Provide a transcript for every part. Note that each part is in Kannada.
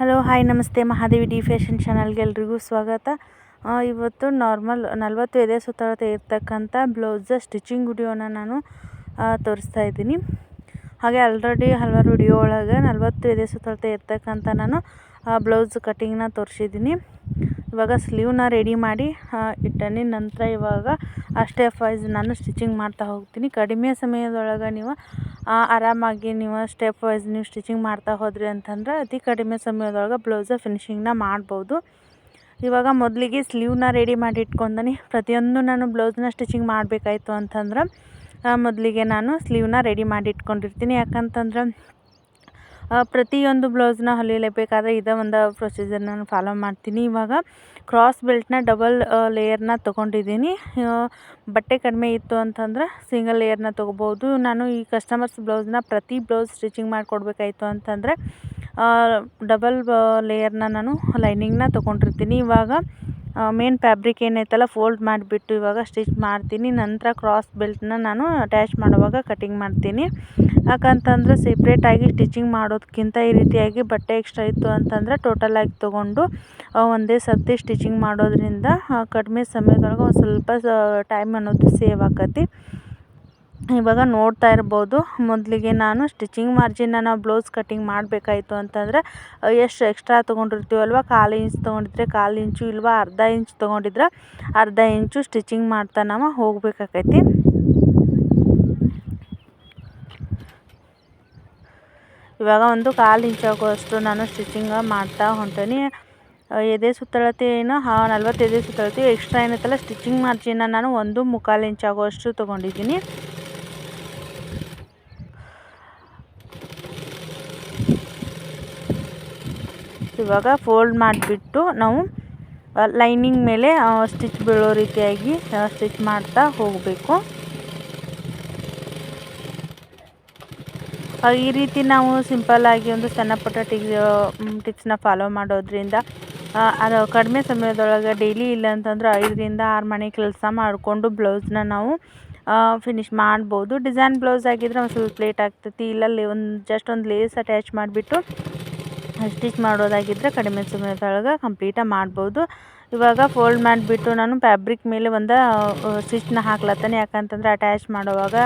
ಹಲೋ, ಹಾಯ್, ನಮಸ್ತೆ, ಮಹಾದೇವಿ ಡಿ ಫ್ಯಾಷನ್ ಚಾನಲ್ಗೆ ಎಲ್ರಿಗೂ ಸ್ವಾಗತ. ಇವತ್ತು ನಾರ್ಮಲ್ ನಲ್ವತ್ತು ಎದೆ ಸುತ್ತಳತೆ ಇರ್ತಕ್ಕಂಥ ಬ್ಲೌಸ ಸ್ಟಿಚಿಂಗ್ ವಿಡಿಯೋನ ನಾನು ತೋರಿಸ್ತಾ ಇದ್ದೀನಿ. ಹಾಗೆ ಆಲ್ರೆಡಿ ಹಲವಾರು ವಿಡಿಯೋ ಒಳಗೆ ನಲ್ವತ್ತು ಎದೆ ಸುತ್ತಳತೆ ಇರ್ತಕ್ಕಂಥ ನಾನು ಬ್ಲೌಸ್ ಕಟ್ಟಿಂಗ್ನ ತೋರಿಸಿದ್ದೀನಿ. ಇವಾಗ ಸ್ಲೀವ್ನ ರೆಡಿ ಮಾಡಿ ಇಟ್ಟನಿ. ನಂತರ ಇವಾಗ ಆ ಸ್ಟೆಪ್ ವೈಸ್ ನಾನು ಸ್ಟಿಚಿಂಗ್ ಮಾಡ್ತಾ ಹೋಗ್ತೀನಿ. ಕಡಿಮೆ ಸಮಯದೊಳಗೆ ನೀವು ಆರಾಮಾಗಿ ನೀವು ಸ್ಟೆಪ್ ವೈಸ್ ನೀವು ಸ್ಟಿಚಿಂಗ್ ಮಾಡ್ತಾ ಹೋದ್ರಿ ಅಂತಂದ್ರೆ ಅತಿ ಕಡಿಮೆ ಸಮಯದೊಳಗೆ ಬ್ಲೌಸ ಫಿನಿಶಿಂಗ್ನ ಮಾಡ್ಬೋದು. ಇವಾಗ ಮೊದಲಿಗೆ ಸ್ಲೀವ್ನ ರೆಡಿ ಮಾಡಿ ಇಟ್ಕೊಂಡನಿ. ಪ್ರತಿಯೊಂದು ನಾನು ಬ್ಲೌಸ್ನ ಸ್ಟಿಚಿಂಗ್ ಮಾಡಬೇಕಾಯ್ತು ಅಂತಂದ್ರೆ ಮೊದಲಿಗೆ ನಾನು ಸ್ಲೀವ್ನ ರೆಡಿ ಮಾಡಿ ಇಟ್ಕೊಂಡಿರ್ತೀನಿ. ಯಾಕಂತಂದ್ರೆ ಪ್ರತಿಯೊಂದು ಬ್ಲೌಸ್ನ ಹೊಲಿಯಲೇಬೇಕಾದ್ರೆ ಇದೇ ಒಂದು ಪ್ರೊಸೀಜರ್ ನಾನು ಫಾಲೋ ಮಾಡ್ತೀನಿ. ಇವಾಗ ಕ್ರಾಸ್ ಬೆಲ್ಟ್ನ ಡಬಲ್ ಲೇಯರ್ನ ತೊಗೊಂಡಿದ್ದೀನಿ. ಬಟ್ಟೆ ಕಡಿಮೆ ಇತ್ತು ಅಂತಂದ್ರೆ ಸಿಂಗಲ್ ಲೇಯರ್ನ ತೊಗೋಬೋದು ನಾನು ಈ ಕಸ್ಟಮರ್ಸ್ ಬ್ಲೌಸ್ನ ಪ್ರತಿ ಬ್ಲೌಸ್ ಸ್ಟಿಚಿಂಗ್ ಮಾಡಿಕೊಡ್ಬೇಕಾಯ್ತು ಅಂತಂದರೆ ಡಬಲ್ ಲೇಯರ್ನ ನಾನು ಲೈನಿಂಗ್ನ ತೊಗೊಂಡಿರ್ತೀನಿ. ಇವಾಗ ಮೇನ್ ಫ್ಯಾಬ್ರಿಕ್ ಏನೈತಲ್ಲ ಫೋಲ್ಡ್ ಮಾಡಿಬಿಟ್ಟು ಇವಾಗ ಸ್ಟಿಚ್ ಮಾಡ್ತೀನಿ. ನಂತರ ಕ್ರಾಸ್ ಬೆಲ್ಟ್ನ ನಾನು ಅಟ್ಯಾಚ್ ಮಾಡುವಾಗ ಕಟಿಂಗ್ ಮಾಡ್ತೀನಿ. ಯಾಕಂತಂದ್ರೆ ಸೆಪ್ರೇಟಾಗಿ ಸ್ಟಿಚಿಂಗ್ ಮಾಡೋದಕ್ಕಿಂತ ಈ ರೀತಿಯಾಗಿ ಬಟ್ಟೆ ಎಕ್ಸ್ಟ್ರಾ ಇತ್ತು ಅಂತಂದ್ರೆ ಟೋಟಲಾಗಿ ತೊಗೊಂಡು ಒಂದೇ ಸರ್ತಿ ಸ್ಟಿಚಿಂಗ್ ಮಾಡೋದ್ರಿಂದ ಕಡಿಮೆ ಸಮಯದೊಳಗೆ ಒಂದು ಸ್ವಲ್ಪ ಟೈಮ್ ಅನ್ನೋದು ಸೇವ್ ಆಕತಿ. ಇವಾಗ ನೋಡ್ತಾ ಇರ್ಬೋದು. ಮೊದಲಿಗೆ ನಾನು ಸ್ಟಿಚಿಂಗ್ ಮಾರ್ಜಿನ್ನ ನಾವು ಬ್ಲೌಸ್ ಕಟ್ಟಿಂಗ್ ಮಾಡಬೇಕಾಯ್ತು ಅಂತಂದರೆ ಎಷ್ಟು ಎಕ್ಸ್ಟ್ರಾ ತೊಗೊಂಡಿರ್ತೀವಲ್ವ ಕಾಲು ಇಂಚ್ ತೊಗೊಂಡಿದ್ರೆ ಕಾಲು ಇಂಚು ಇಲ್ವಾ? ಅರ್ಧ ಇಂಚ್ ತೊಗೊಂಡಿದ್ರೆ ಅರ್ಧ ಇಂಚು ಸ್ಟಿಚಿಂಗ್ ಮಾಡ್ತಾ ನಾವು ಹೋಗ್ಬೇಕಾಕೈತಿ. ಇವಾಗ ಒಂದು ಕಾಲು ಇಂಚ್ ಆಗುವಷ್ಟು ನಾನು ಸ್ಟಿಚಿಂಗ ಮಾಡ್ತಾ ಹೊಂಟೇನಿ. ಎದೆ ಸುತ್ತಳತೆ ಏನು, ಹಾಂ, ನಲ್ವತ್ತು ಎದೆ ಸುತ್ತಳತೆ ಎಕ್ಸ್ಟ್ರಾ ಏನೈತಲ್ಲ ಸ್ಟಿಚಿಂಗ್ ಮಾರ್ಜಿನ ನಾನು ಒಂದು ಮುಕ್ಕಾಲು ಇಂಚ್ ಆಗುವಷ್ಟು ತೊಗೊಂಡಿದ್ದೀನಿ. ಇವಾಗ ಫೋಲ್ಡ್ ಮಾಡಿಬಿಟ್ಟು ನಾವು ಲೈನಿಂಗ್ ಮೇಲೆ ಸ್ಟಿಚ್ ಬೀಳೋ ರೀತಿಯಾಗಿ ಸ್ಟಿಚ್ ಮಾಡ್ತಾ ಹೋಗಬೇಕು. ಈ ರೀತಿ ನಾವು ಸಿಂಪಲ್ಲಾಗಿ ಒಂದು ಸಣ್ಣ ಪುಟ್ಟ ಟಿಕ್ ಟಿಪ್ಸ್ನ ಫಾಲೋ ಮಾಡೋದ್ರಿಂದ ಅದು ಕಡಿಮೆ ಸಮಯದೊಳಗೆ ಡೈಲಿ ಇಲ್ಲ ಅಂತಂದ್ರೆ ಐದರಿಂದ ಆರು ಮನೆ ಕೆಲಸ ಮಾಡಿಕೊಂಡು ಬ್ಲೌಸ್ನ ನಾವು ಫಿನಿಶ್ ಮಾಡ್ಬೋದು. ಡಿಸೈನ್ ಬ್ಲೌಸ್ ಆಗಿದ್ರೆ ಒಂದು ಸ್ವಲ್ಪ ಲೇಟ್ ಆಗ್ತೈತಿ. ಇಲ್ಲ ಒಂದು ಜಸ್ಟ್ ಒಂದು ಲೇಸ್ ಅಟ್ಯಾಚ್ ಮಾಡಿಬಿಟ್ಟು ಸ್ಟಿಚ್ ಮಾಡೋದಾಗಿದ್ದರೆ ಕಡಿಮೆ ಸಮಯದೊಳಗೆ ಕಂಪ್ಲೀಟಾಗಿ ಮಾಡ್ಬೋದು. ಇವಾಗ ಫೋಲ್ಡ್ ಮಾಡಿಬಿಟ್ಟು ನಾನು ಫ್ಯಾಬ್ರಿಕ್ ಮೇಲೆ ಒಂದು ಸ್ಟಿಚ್ನ ಹಾಕ್ಲತ್ತಾನೆ. ಯಾಕಂತಂದ್ರೆ ಅಟ್ಯಾಚ್ ಮಾಡುವಾಗ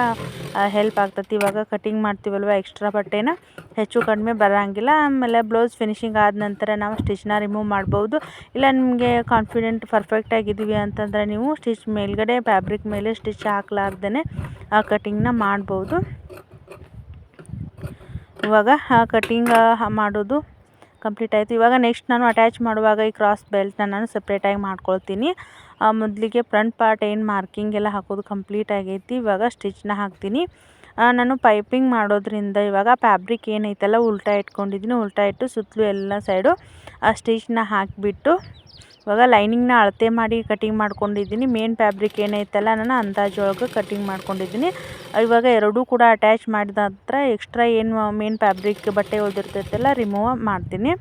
ಹೆಲ್ಪ್ ಆಗ್ತತಿ. ಇವಾಗ ಕಟಿಂಗ್ ಮಾಡ್ತೀವಲ್ವ ಎಕ್ಸ್ಟ್ರಾ ಬಟ್ಟೆನ? ಹೆಚ್ಚು ಕಡಿಮೆ ಬರೋಂಗಿಲ್ಲ. ಆಮೇಲೆ ಬ್ಲೌಸ್ ಫಿನಿಶಿಂಗ್ ಆದ ನಂತರ ನಾವು ಸ್ಟಿಚ್ನ ರಿಮೂವ್ ಮಾಡ್ಬೋದು. ಇಲ್ಲ, ನಿಮಗೆ ಕಾನ್ಫಿಡೆಂಟ್ ಪರ್ಫೆಕ್ಟ್ ಆಗಿದ್ದೀವಿ ಅಂತಂದರೆ ನೀವು ಸ್ಟಿಚ್ ಮೇಲ್ಗಡೆ ಫ್ಯಾಬ್ರಿಕ್ ಮೇಲೆ ಸ್ಟಿಚ್ ಹಾಕ್ಲಾರ್ದೇ ಆ ಕಟಿಂಗ್ನ ಮಾಡ್ಬೋದು. ಇವಾಗ ಕಟಿಂಗ್ ಮಾಡೋದು ಕಂಪ್ಲೀಟ್ ಆಯಿತು. ಇವಾಗ ನೆಕ್ಸ್ಟ್ ನಾನು ಅಟ್ಯಾಚ್ ಮಾಡುವಾಗ ಈ ಕ್ರಾಸ್ ಬೆಲ್ಟ್ನ ನಾನು ಸಪ್ರೇಟಾಗಿ ಮಾಡ್ಕೊಳ್ತೀನಿ. ಮೊದಲಿಗೆ ಫ್ರಂಟ್ ಪಾರ್ಟ್ ಏನು ಮಾರ್ಕಿಂಗ್ ಎಲ್ಲ ಹಾಕೋದು ಕಂಪ್ಲೀಟ್ ಆಗೈತಿ. ಇವಾಗ ಸ್ಟಿಚ್ನ ಹಾಕ್ತೀನಿ. ನಾನು ಪೈಪಿಂಗ್ ಮಾಡೋದ್ರಿಂದ ಇವಾಗ ಫ್ಯಾಬ್ರಿಕ್ ಏನೈತಲ್ಲ, ಉಲ್ಟಾ ಇಟ್ಕೊಂಡಿದ್ದೀನಿ ಉಲ್ಟಾ ಇಟ್ಟು ಸುತ್ತಲೂ ಎಲ್ಲ ಸೈಡು ಆ ಸ್ಟಿಚ್ನ ಹಾಕಿಬಿಟ್ಟು ಇವಾಗ ಲೈನಿಂಗ್ನ ಅಳತೆ ಮಾಡಿ ಕಟಿಂಗ್ ಮಾಡ್ಕೊಂಡಿದ್ದೀನಿ. ಮೇನ್ ಫ್ಯಾಬ್ರಿಕ್ ಏನೈತಲ್ಲ ನಾನು ಅಂದಾಜೊಳಗೆ ಕಟಿಂಗ್ ಮಾಡ್ಕೊಂಡಿದ್ದೀನಿ. ಇವಾಗ ಎರಡೂ ಕೂಡ ಅಟ್ಯಾಚ್ ಮಾಡಿದ ನಂತರ ಎಕ್ಸ್ಟ್ರಾ ಏನು ಮೇನ್ ಫ್ಯಾಬ್ರಿಕ್ ಬಟ್ಟೆ ಉಳ್ದಿರ್ತೈತಲ್ಲ ರಿಮೂವ್ ಮಾಡ್ತೀನಿ.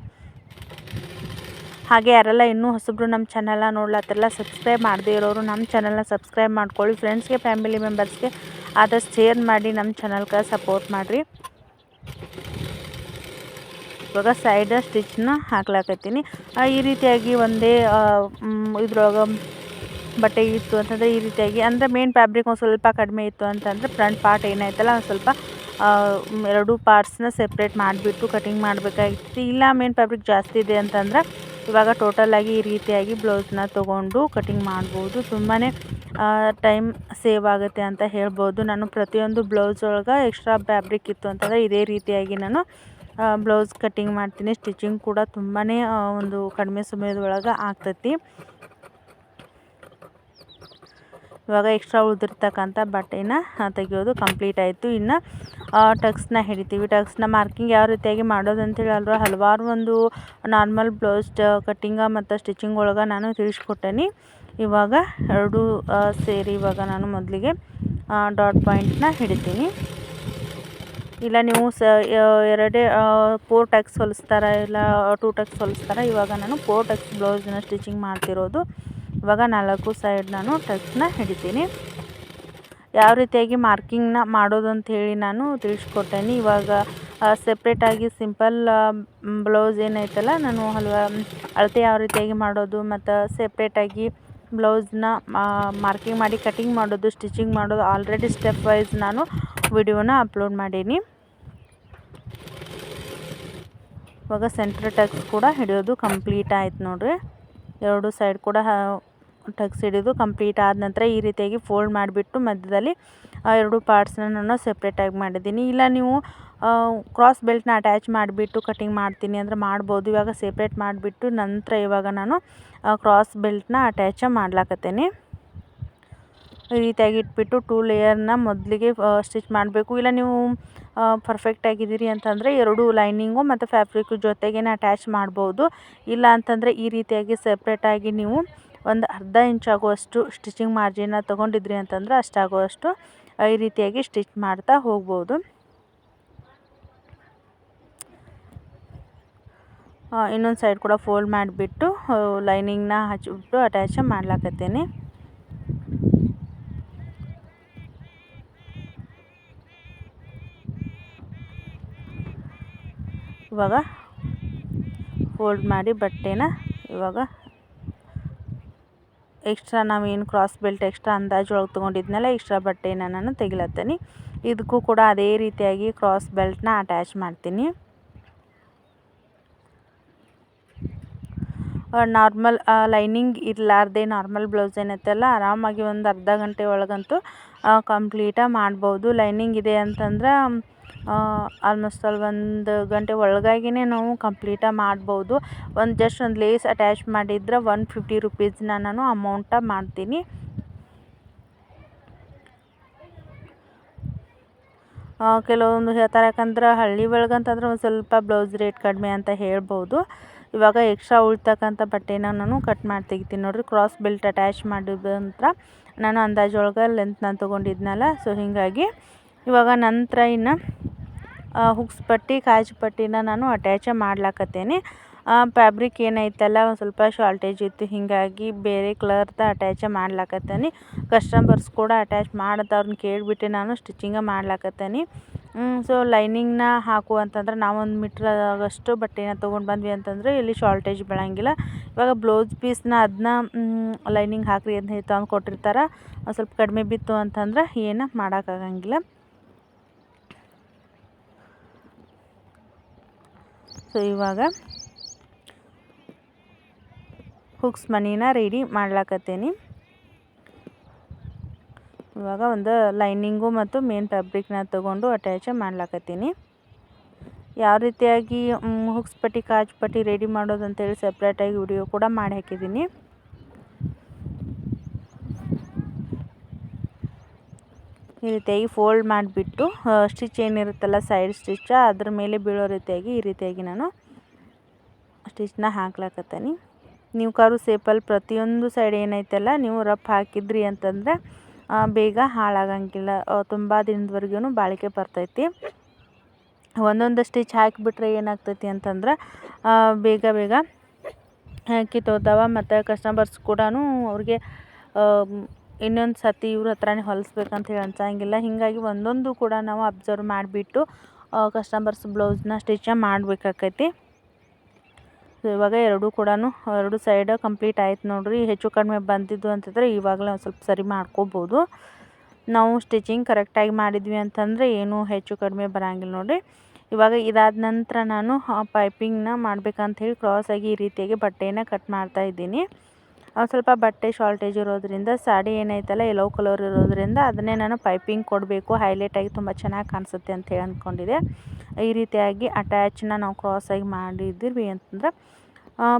ಹಾಗೆ ಯಾರೆಲ್ಲ ಇನ್ನೂ ಹೊಸಬ್ರು ನಮ್ಮ ಚಾನಲ್ನ ನೋಡ್ಲತ್ತಿರಲ್ಲ ಸಬ್ಸ್ಕ್ರೈಬ್ ಮಾಡದೇ ಇರೋರು ನಮ್ಮ ಚಾನಲ್ನ ಸಬ್ಸ್ಕ್ರೈಬ್ ಮಾಡ್ಕೊಳ್ಳಿ. ಫ್ರೆಂಡ್ಸ್ಗೆ ಫ್ಯಾಮಿಲಿ ಮೆಂಬರ್ಸ್ಗೆ ಆದಷ್ಟು ಶೇರ್ ಮಾಡಿ ನಮ್ಮ ಚಾನಲ್ಗೆ ಸಪೋರ್ಟ್ ಮಾಡಿರಿ. ಇವಾಗ ಸೈಡ ಸ್ಟಿಚ್ನ ಹಾಕ್ಲಾಕತ್ತೀನಿ. ಈ ರೀತಿಯಾಗಿ ಒಂದೇ ಇದ್ರೊಳಗೆ ಬಟ್ಟೆ ಇತ್ತು ಅಂತಂದರೆ ಈ ರೀತಿಯಾಗಿ, ಅಂದರೆ ಮೇನ್ ಫ್ಯಾಬ್ರಿಕ್ ಒಂದು ಸ್ವಲ್ಪ ಕಡಿಮೆ ಇತ್ತು ಅಂತಂದರೆ ಫ್ರಂಟ್ ಪಾರ್ಟ್ ಏನಾಯ್ತಲ್ಲ, ಒಂದು ಸ್ವಲ್ಪ ಎರಡು ಪಾರ್ಟ್ಸ್ನ ಸೆಪ್ರೇಟ್ ಮಾಡಿಬಿಟ್ಟು ಕಟಿಂಗ್ ಮಾಡಬೇಕಾಗಿತ್ತು. ಇಲ್ಲ ಮೇನ್ ಫ್ಯಾಬ್ರಿಕ್ ಜಾಸ್ತಿ ಇದೆ ಅಂತಂದ್ರೆ ಇವಾಗ ಟೋಟಲಾಗಿ ಈ ರೀತಿಯಾಗಿ ಬ್ಲೌಸ್ನ ತೊಗೊಂಡು ಕಟಿಂಗ್ ಮಾಡ್ಬೋದು. ತುಂಬಾ ಟೈಮ್ ಸೇವ್ ಆಗುತ್ತೆ ಅಂತ ಹೇಳ್ಬೋದು. ನಾನು ಪ್ರತಿಯೊಂದು ಬ್ಲೌಸ್ ಒಳಗೆ ಎಕ್ಸ್ಟ್ರಾ ಫ್ಯಾಬ್ರಿಕ್ ಇತ್ತು ಅಂತಂದರೆ ಇದೇ ರೀತಿಯಾಗಿ ನಾನು ಬ್ಲೌಸ್ ಕಟ್ಟಿಂಗ್ ಮಾಡ್ತೀನಿ. ಸ್ಟಿಚಿಂಗ್ ಕೂಡ ತುಂಬಾ ಒಂದು ಕಡಿಮೆ ಸಮಯದೊಳಗೆ ಆಗ್ತೈತಿ. ಇವಾಗ ಎಕ್ಸ್ಟ್ರಾ ಉಳಿದಿರ್ತಕ್ಕಂಥ ಬಟ್ಟೆನ ತೆಗೆಯೋದು ಕಂಪ್ಲೀಟ್ ಆಯಿತು. ಇನ್ನು ಟಕ್ಸ್ನ ಹಿಡಿತೀವಿ. ಟಕ್ಸ್ನ ಮಾರ್ಕಿಂಗ್ ಯಾವ ರೀತಿಯಾಗಿ ಮಾಡೋದು ಅಂತೇಳಿ ಅಲ್ವ ಹಲವಾರು ಒಂದು ನಾರ್ಮಲ್ ಬ್ಲೌಸ್ ಕಟ್ಟಿಂಗ ಮತ್ತು ಸ್ಟಿಚಿಂಗ್ ಒಳಗೆ ನಾನು ತಿಳಿಸ್ಕೊಟ್ಟೇನಿ. ಇವಾಗ ಎರಡು ಸೇರಿ ಇವಾಗ ನಾನು ಮೊದಲಿಗೆ ಡಾಟ್ ಪಾಯಿಂಟ್ನ ಹಿಡಿತೀನಿ. ಇಲ್ಲ ನೀವು ಸ ಎರಡೇ ಫೋರ್ ಟ್ಯಾಕ್ಸ್ ಹೊಲಿಸ್ತಾರ ಇಲ್ಲ ಟೂ ಟೆಕ್ಸ್ ಹೊಲಿಸ್ತಾರ? ಇವಾಗ ನಾನು ಫೋರ್ ಟ್ಯಾಕ್ಸ್ ಬ್ಲೌಸ್ನ ಸ್ಟಿಚಿಂಗ್ ಮಾಡ್ತಿರೋದು. ಇವಾಗ ನಾಲ್ಕು ಸೈಡ್ ನಾನು ಟಕ್ಸ್ನ ಹಿಡಿತೀನಿ. ಯಾವ ರೀತಿಯಾಗಿ ಮಾರ್ಕಿಂಗ್ನ ಮಾಡೋದು ಅಂತ ಹೇಳಿ ನಾನು ತಿಳಿಸ್ಕೊಟ್ಟೇನಿ ಇವಾಗ ಸೆಪ್ರೇಟಾಗಿ ಸಿಂಪಲ್ ಬ್ಲೌಸ್ ಏನೈತಲ್ಲ, ನಾನು ಹಲ್ವ ಅಳತೆ ಯಾವ ರೀತಿಯಾಗಿ ಮಾಡೋದು, ಮತ್ತು ಸೆಪ್ರೇಟಾಗಿ ಬ್ಲೌಸ್ನ ಮಾರ್ಕಿಂಗ್ ಮಾಡಿ ಕಟಿಂಗ್ ಮಾಡೋದು ಸ್ಟಿಚಿಂಗ್ ಮಾಡೋದು ಆಲ್ರೆಡಿ ಸ್ಟೆಪ್ ವೈಸ್ ನಾನು ವಿಡಿಯೋನ ಅಪ್ಲೋಡ್ ಮಾಡೀನಿ. ಇವಾಗ ಸೆಂಟ್ರ್ ಟಕ್ಸ್ ಕೂಡ ಹಿಡಿಯೋದು ಕಂಪ್ಲೀಟ್ ಆಯ್ತು ನೋಡ್ರಿ. ಎರಡು ಸೈಡ್ ಕೂಡ ಟಕ್ಸ್ ಹಿಡಿದು ಕಂಪ್ಲೀಟ್ ಆದ ನಂತರ ಈ ರೀತಿಯಾಗಿ ಫೋಲ್ಡ್ ಮಾಡಿಬಿಟ್ಟು ಮಧ್ಯದಲ್ಲಿ, ಆ ಎರಡು ಪಾರ್ಟ್ಸ್ನ ನಾನು ಸೆಪ್ರೇಟಾಗಿ ಮಾಡಿದ್ದೀನಿ. ಇಲ್ಲ ನೀವು ಕ್ರಾಸ್ ಬೆಲ್ಟ್ನ ಅಟ್ಯಾಚ್ ಮಾಡಿಬಿಟ್ಟು ಕಟಿಂಗ್ ಮಾಡ್ತೀನಿ ಅಂದರೆ ಮಾಡ್ಬೋದು. ಇವಾಗ ಸೆಪ್ರೇಟ್ ಮಾಡಿಬಿಟ್ಟು ನಂತರ ಇವಾಗ ನಾನು ಕ್ರಾಸ್ ಬೆಲ್ಟ್ನ ಅಟ್ಯಾಚ ಮಾಡ್ಲಾಕತ್ತೇನೆ. ಈ ರೀತಿಯಾಗಿ ಇಟ್ಬಿಟ್ಟು ಟೂ ಲೇಯರ್ನ ಮೊದಲಿಗೆ ಸ್ಟಿಚ್ ಮಾಡಬೇಕು. ಇಲ್ಲ ನೀವು ಪರ್ಫೆಕ್ಟ್ ಆಗಿದ್ದೀರಿ ಅಂತಂದರೆ ಎರಡು ಲೈನಿಂಗು ಮತ್ತು ಫ್ಯಾಬ್ರಿಕ್ಕು ಜೊತೆಗೇ ಅಟ್ಯಾಚ್ ಮಾಡ್ಬೋದು. ಇಲ್ಲ ಅಂತಂದರೆ ಈ ರೀತಿಯಾಗಿ ಸಪ್ರೇಟಾಗಿ ನೀವು ಒಂದು ಅರ್ಧ ಇಂಚ್ ಆಗುವಷ್ಟು ಸ್ಟಿಚಿಂಗ್ ಮಾರ್ಜಿನ ತೊಗೊಂಡಿದ್ರಿ ಅಂತಂದ್ರೆ ಅಷ್ಟಾಗುವಷ್ಟು ಈ ರೀತಿಯಾಗಿ ಸ್ಟಿಚ್ ಮಾಡ್ತಾ ಹೋಗ್ಬೋದು. ಇನ್ನೊಂದು ಸೈಡ್ ಕೂಡ ಫೋಲ್ಡ್ ಮಾಡಿಬಿಟ್ಟು ಲೈನಿಂಗ್ನ ಹಚ್ಚಿಬಿಟ್ಟು ಅಟ್ಯಾಚ್ ಮಾಡ್ಲಾಕತ್ತೇನೆ. ಇವಾಗ ಫೋಲ್ಡ್ ಮಾಡಿ ಬಟ್ಟೆನ ಇವಾಗ ಎಕ್ಸ್ಟ್ರಾ ನಾವೇನು ಕ್ರಾಸ್ ಬೆಲ್ಟ್ ಎಕ್ಸ್ಟ್ರಾ ಅಂದಾಜು ಒಳಗೆ ತೊಗೊಂಡಿದ್ನಲ್ಲ ಎಕ್ಸ್ಟ್ರಾ ಬಟ್ಟೆನ ನಾನು ತೆಗಿಲತ್ತೀನಿ. ಇದಕ್ಕೂ ಕೂಡ ಅದೇ ರೀತಿಯಾಗಿ ಕ್ರಾಸ್ ಬೆಲ್ಟ್ನ ಅಟ್ಯಾಚ್ ಮಾಡ್ತೀನಿ. ನಾರ್ಮಲ್ ಲೈನಿಂಗ್ ಇರಲಾರ್ದೆ ನಾರ್ಮಲ್ ಬ್ಲೌಸ್ ಏನೈತಲ್ಲ, ಆರಾಮಾಗಿ ಒಂದು ಅರ್ಧ ಗಂಟೆ ಒಳಗಂತೂ ಕಂಪ್ಲೀಟಾಗಿ ಮಾಡ್ಬೋದು. ಲೈನಿಂಗ್ ಇದೆ ಅಂತಂದ್ರೆ ಆಲ್ಮೋಸ್ಟ್ ಆಲ್ ಒಂದು ಗಂಟೆ ಒಳಗಾಗಿನೇ ನಾವು ಕಂಪ್ಲೀಟಾಗಿ ಮಾಡ್ಬೌದು. ಒಂದು ಜಸ್ಟ್ ಒಂದು ಲೇಸ್ ಅಟ್ಯಾಚ್ ಮಾಡಿದ್ರೆ ಒನ್ ಫಿಫ್ಟಿ ರುಪೀಸ್ನ ನಾನು ಅಮೌಂಟ ಮಾಡ್ತೀನಿ. ಕೆಲವೊಂದು ಹೇಳ್ತಾರೆ ಯಾಕಂದ್ರೆ ಹಳ್ಳಿ ಒಳಗಂತಂದ್ರೆ ಒಂದು ಸ್ವಲ್ಪ ಬ್ಲೌಸ್ ರೇಟ್ ಕಡಿಮೆ ಅಂತ ಹೇಳ್ಬೋದು. ಇವಾಗ ಎಕ್ಸ್ಟ್ರಾ ಉಳ್ತಕ್ಕಂಥ ಬಟ್ಟೆನ ನಾನು ಕಟ್ ಮಾಡಿ ತೆಗಿತೀನಿ. ನೋಡಿರಿ ಕ್ರಾಸ್ ಬೆಲ್ಟ್ ಅಟ್ಯಾಚ್ ಮಾಡಿದ ನಂತರ ನಾನು ಅಂದಾಜೊಳಗೆ ಲೆಂತ್ ನಾನು ತೊಗೊಂಡಿದ್ನಲ್ಲ ಸೊ ಹೀಗಾಗಿ ಇವಾಗ ನಂತರ ಇನ್ನು ಹುಕ್ಸ್ ಪಟ್ಟಿ, ಕಾಜು ಪಟ್ಟಿನ ನಾನು ಅಟ್ಯಾಚ ಮಾಡ್ಲಾಕತ್ತೇನೆ. ಫ್ಯಾಬ್ರಿಕ್ ಏನೈತಲ್ಲ, ಒಂದು ಸ್ವಲ್ಪ ಶಾರ್ಟೇಜ್ ಇತ್ತು, ಹೀಗಾಗಿ ಬೇರೆ ಕಲರ್ದ ಅಟ್ಯಾಚ ಮಾಡ್ಲಾಕತ್ತೇನೆ. ಕಸ್ಟಮರ್ಸ್ ಕೂಡ ಅಟ್ಯಾಚ್ ಮಾಡಿದ ಅವ್ರನ್ನ ಕೇಳಿಬಿಟ್ಟು ನಾನು ಸ್ಟಿಚಿಂಗ ಮಾಡ್ಲಾಕತ್ತೇನೆ. ಸೊ ಲೈನಿಂಗ್ನ ಹಾಕು ಅಂತಂದ್ರೆ ನಾವೊಂದು ಮೀಟ್ರ್ ಆಗಷ್ಟು ಬಟ್ಟೆನ ತೊಗೊಂಡು ಬಂದ್ವಿ ಅಂತಂದರೆ ಇಲ್ಲಿ ಶಾರ್ಟೇಜ್ ಬೆಳಂಗಿಲ್ಲ. ಇವಾಗ ಬ್ಲೌಸ್ ಪೀಸ್ನ ಅದನ್ನ ಲೈನಿಂಗ್ ಹಾಕ್ರಿ ಅಂತ ತಂದು ಕೊಟ್ಟಿರ್ತಾರೆ ಸ್ವಲ್ಪ ಕಡಿಮೆ ಬಿತ್ತು ಅಂತಂದ್ರೆ ಏನು ಮಾಡೋಕ್ಕಾಗಂಗಿಲ್ಲ ಸೊ, ಇವಾಗ ಹುಕ್ಸ್ ಮನಿನ ರೆಡಿ ಮಾಡ್ಲಾಕತ್ತೇನಿ. ಇವಾಗ ಒಂದು ಲೈನಿಂಗು ಮತ್ತು ಮೇನ್ ಫ್ಯಾಬ್ರಿಕ್ನ ತಗೊಂಡು ಅಟ್ಯಾಚ್ ಮಾಡ್ಲಾಕತ್ತೀನಿ. ಯಾವ ರೀತಿಯಾಗಿ ಹುಕ್ಸ್ ಪಟ್ಟಿ ಕಾಜು ಪಟ್ಟಿ ರೆಡಿ ಮಾಡೋದು ಅಂತೇಳಿ ಸಪ್ರೇಟಾಗಿ ವಿಡಿಯೋ ಕೂಡ ಮಾಡಿ ಹಾಕಿದ್ದೀನಿ. ಈ ರೀತಿಯಾಗಿ ಫೋಲ್ಡ್ ಮಾಡಿಬಿಟ್ಟು ಸ್ಟಿಚ್ ಏನಿರುತ್ತಲ್ಲ ಸೈಡ್ ಸ್ಟಿಚ್, ಅದ್ರ ಮೇಲೆ ಬೀಳೋ ರೀತಿಯಾಗಿ ಈ ರೀತಿಯಾಗಿ ನಾನು ಸ್ಟಿಚ್ನ ಹಾಕ್ಲಾಕತ್ತೀನಿ. ನೀವು ಕಾರು ಸೇಪಲ್ಲಿ ಪ್ರತಿಯೊಂದು ಸೈಡ್ ಏನೈತಲ್ಲ, ನೀವು ರಫ್ ಹಾಕಿದ್ರಿ ಅಂತಂದರೆ ಬೇಗ ಹಾಳಾಗಂಗಿಲ್ಲ. ತುಂಬ ದಿನದವರೆಗೂ ಬಾಳಿಕೆ ಬರ್ತೈತಿ. ಒಂದೊಂದು ಸ್ಟಿಚ್ ಹಾಕಿಬಿಟ್ರೆ ಏನಾಗ್ತೈತಿ ಅಂತಂದ್ರೆ ಬೇಗ ಬೇಗ ಹಾಕಿ ಕಿತ್ತೋತಾವ ಮತ್ತು ಕಸ್ಟಮರ್ಸ್ ಕೂಡ ಅವ್ರಿಗೆ ಇನ್ನೊಂದು ಸರ್ತಿ ಇವ್ರ ಹತ್ರನೇ ಹೊಲಿಸ್ಬೇಕಂತ ಹೇಳಿ ಅನ್ಸಂಗಿಲ್ಲ. ಹೀಗಾಗಿ ಒಂದೊಂದು ಕೂಡ ನಾವು ಅಬ್ಸರ್ವ್ ಮಾಡಿಬಿಟ್ಟು ಕಸ್ಟಮರ್ಸ್ ಬ್ಲೌಸ್ನ ಸ್ಟಿಚ ಮಾಡಬೇಕಾಕೈತಿ. ಸೊ ಇವಾಗ ಎರಡೂ ಕೂಡ ಎರಡು ಸೈಡ್ ಕಂಪ್ಲೀಟ್ ಆಯ್ತು ನೋಡಿರಿ. ಹೆಚ್ಚು ಕಡಿಮೆ ಬಂದಿದ್ದು ಅಂತಂದರೆ ಇವಾಗಲೇ ಒಂದು ಸ್ವಲ್ಪ ಸರಿ ಮಾಡ್ಕೋಬೋದು. ನಾವು ಸ್ಟಿಚಿಂಗ್ ಕರೆಕ್ಟಾಗಿ ಮಾಡಿದ್ವಿ ಅಂತಂದರೆ ಏನೂ ಹೆಚ್ಚು ಕಡಿಮೆ ಬರೋಂಗಿಲ್ಲ ನೋಡಿರಿ. ಇವಾಗ ಇದಾದ ನಂತರ ನಾನು ಪೈಪಿಂಗ್ನ ಮಾಡ್ಬೇಕಂತ ಹೇಳಿ ಕ್ರಾಸಾಗಿ ಈ ರೀತಿಯಾಗಿ ಬಟ್ಟೆನ ಕಟ್ ಮಾಡ್ತಾ ಇದ್ದೀನಿ. ಸ್ವಲ್ಪ ಬಟ್ಟೆ ಶಾರ್ಟೇಜ್ ಇರೋದ್ರಿಂದ, ಸಾಡಿ ಏನೈತಲ್ಲ ಎಲ್ಲೋ ಕಲರ್ ಇರೋದ್ರಿಂದ ಅದನ್ನೇ ನಾನು ಪೈಪಿಂಗ್ ಕೊಡಬೇಕು. ಹೈಲೈಟಾಗಿ ತುಂಬ ಚೆನ್ನಾಗಿ ಕಾಣಿಸುತ್ತೆ ಅಂತ ಹೇಳಿ ಅಂದ್ಕೊಂಡಿದ್ದೆ ಈ ರೀತಿಯಾಗಿ ಅಟ್ಯಾಚ್ನ ನಾವು ಕ್ರಾಸಾಗಿ ಮಾಡಿದ್ದೀವಿ ಅಂತಂದ್ರೆ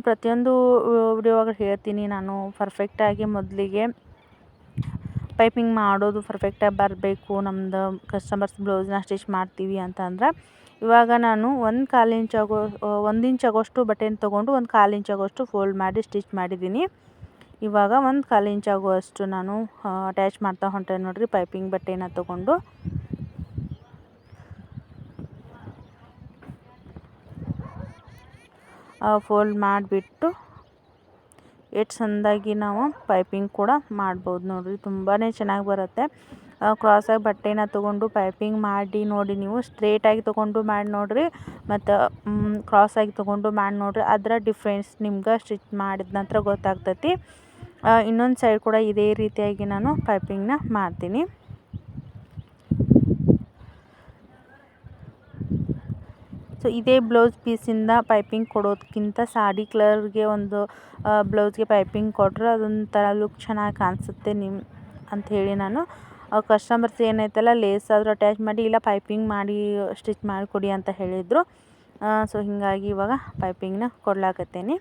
ಪ್ರತಿಯೊಂದು ವಿಡಿಯೋವಾಗ ಹೇಳ್ತೀನಿ ನಾನು. ಪರ್ಫೆಕ್ಟಾಗಿ ಮೊದಲಿಗೆ ಪೈಪಿಂಗ್ ಮಾಡೋದು ಪರ್ಫೆಕ್ಟಾಗಿ ಬರಬೇಕು. ನಮ್ಮದು ಕಸ್ಟಮರ್ಸ್ ಬ್ಲೌಸ್ನ ಸ್ಟಿಚ್ ಮಾಡ್ತೀವಿ ಅಂತಂದ್ರೆ, ಇವಾಗ ನಾನು ಒಂದು ಕಾಲು ಇಂಚಾಗೋ ಒಂದು ಇಂಚಾಗೋಷ್ಟು ಬಟ್ಟೆನ ತೊಗೊಂಡು ಒಂದು ಕಾಲು ಇಂಚಾಗೋಷ್ಟು ಫೋಲ್ಡ್ ಮಾಡಿ ಸ್ಟಿಚ್ ಮಾಡಿದ್ದೀನಿ. ಇವಾಗ ಒಂದು ಕಾಲು ಇಂಚ್ ಆಗುವಷ್ಟು ನಾನು ಅಟ್ಯಾಚ್ ಮಾಡ್ತಾ ಹೊಂಟೆ ನೋಡಿರಿ ಪೈಪಿಂಗ್ ಬಟ್ಟೆನ ತೊಗೊಂಡು. ಫೋಲ್ಡ್ ಮಾಡಿಬಿಟ್ಟು ಎಷ್ಟು ಚೆಂದಾಗಿ ನಾವು ಪೈಪಿಂಗ್ ಕೂಡ ಮಾಡ್ಬೋದು ನೋಡಿರಿ ತುಂಬಾ ಚೆನ್ನಾಗಿ ಬರುತ್ತೆ. ಕ್ರಾಸಾಗಿ ಬಟ್ಟೆನ ತೊಗೊಂಡು ಪೈಪಿಂಗ್ ಮಾಡಿ ನೋಡಿ ನೀವು ಸ್ಟ್ರೇಟಾಗಿ ತೊಗೊಂಡು ಮಾಡಿ ನೋಡಿರಿ, ಮತ್ತು ಕ್ರಾಸಾಗಿ ತೊಗೊಂಡು ಮಾಡಿ ನೋಡಿರಿ, ಅದರ ಡಿಫ್ರೆನ್ಸ್ ನಿಮ್ಗೆ ಸ್ಟಿಚ್ ಮಾಡಿದ ನಂತರ ಗೊತ್ತಾಗ್ತೈತಿ. ಇನ್ನೊಂದು ಸೈಡ್ ಕೂಡ ಇದೇ ರೀತಿಯಾಗಿ ನಾನು ಪೈಪಿಂಗ್ನ ಮಾಡ್ತೀನಿ. ಸೊ ಇದೇ ಬ್ಲೌಸ್ ಪೀಸಿಂದ ಪೈಪಿಂಗ್ ಕೊಡೋದಕ್ಕಿಂತ ಸಾಡಿ ಕಲರ್ಗೆ ಒಂದು ಬ್ಲೌಸ್ಗೆ ಪೈಪಿಂಗ್ ಕೊಟ್ಟರೆ ಅದೊಂಥರ ಲುಕ್ ಚೆನ್ನಾಗಿ ಕಾಣಿಸುತ್ತೆ ನಿಮ್ಮ ಅಂಥೇಳಿ ನಾನು ಕಸ್ಟಮರ್ಸ್ ಏನೈತಲ್ಲ ಲೇಸ್ ಆದರೂ ಅಟ್ಯಾಚ್ ಮಾಡಿ, ಇಲ್ಲ ಪೈಪಿಂಗ್ ಮಾಡಿ ಸ್ಟಿಚ್ ಮಾಡಿಕೊಡಿ ಅಂತ ಹೇಳಿದರು. ಸೊ ಹೀಗಾಗಿ ಇವಾಗ ಪೈಪಿಂಗ್ನ ಕೊಡ್ಲಾಕತ್ತೇನೆ.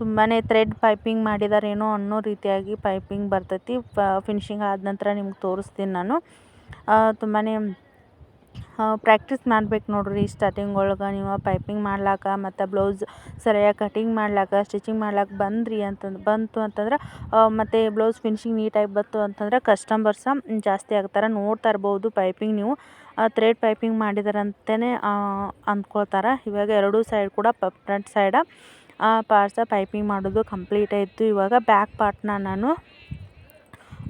ತುಂಬಾ ಥ್ರೆಡ್ ಪೈಪಿಂಗ್ ಮಾಡಿದಾರೇನೋ ಅನ್ನೋ ರೀತಿಯಾಗಿ ಪೈಪಿಂಗ್ ಬರ್ತೈತಿ. ಫಿನಿಶಿಂಗ್ ಆದ ನಂತರ ನಿಮ್ಗೆ ತೋರಿಸ್ತೀನಿ ನಾನು. ತುಂಬಾ ಪ್ರಾಕ್ಟೀಸ್ ಮಾಡ್ಬೇಕು ನೋಡ್ರಿ ಸ್ಟಾರ್ಟಿಂಗ್ ಒಳಗೆ. ನೀವು ಪೈಪಿಂಗ್ ಮಾಡ್ಲಾಕ ಮತ್ತು ಬ್ಲೌಸ್ ಸರಿಯಾಗಿ ಕಟಿಂಗ್ ಮಾಡ್ಲಾಕ ಸ್ಟಿಚಿಂಗ್ ಮಾಡ್ಲಾಕ ಬಂದ್ರಿ ಅಂತಂದು, ಬಂತು ಅಂತಂದ್ರೆ ಮತ್ತು ಬ್ಲೌಸ್ ಫಿನಿಶಿಂಗ್ ನೀಟಾಗಿ ಬಂತು ಅಂತಂದ್ರೆ ಕಸ್ಟಮರ್ಸ ಜಾಸ್ತಿ ಆಗ್ತಾರೆ, ನೋಡ್ತಾ ಇರ್ಬೋದು ಪೈಪಿಂಗ್ ನೀವು. ಥ್ರೆಡ್ ಪೈಪಿಂಗ್ ಮಾಡಿದಾರಂತಲೇ ಅಂದ್ಕೊಳ್ತಾರೆ. ಇವಾಗ ಎರಡೂ ಸೈಡ್ ಕೂಡ ಫ್ರಂಟ್ ಸೈಡ ಪಾರ್ಟ್ಸ ಪೈಪಿಂಗ್ ಮಾಡೋದು ಕಂಪ್ಲೀಟ್ ಆಯಿತು. ಇವಾಗ ಬ್ಯಾಕ್ ಪಾರ್ಟ್ನ ನಾನು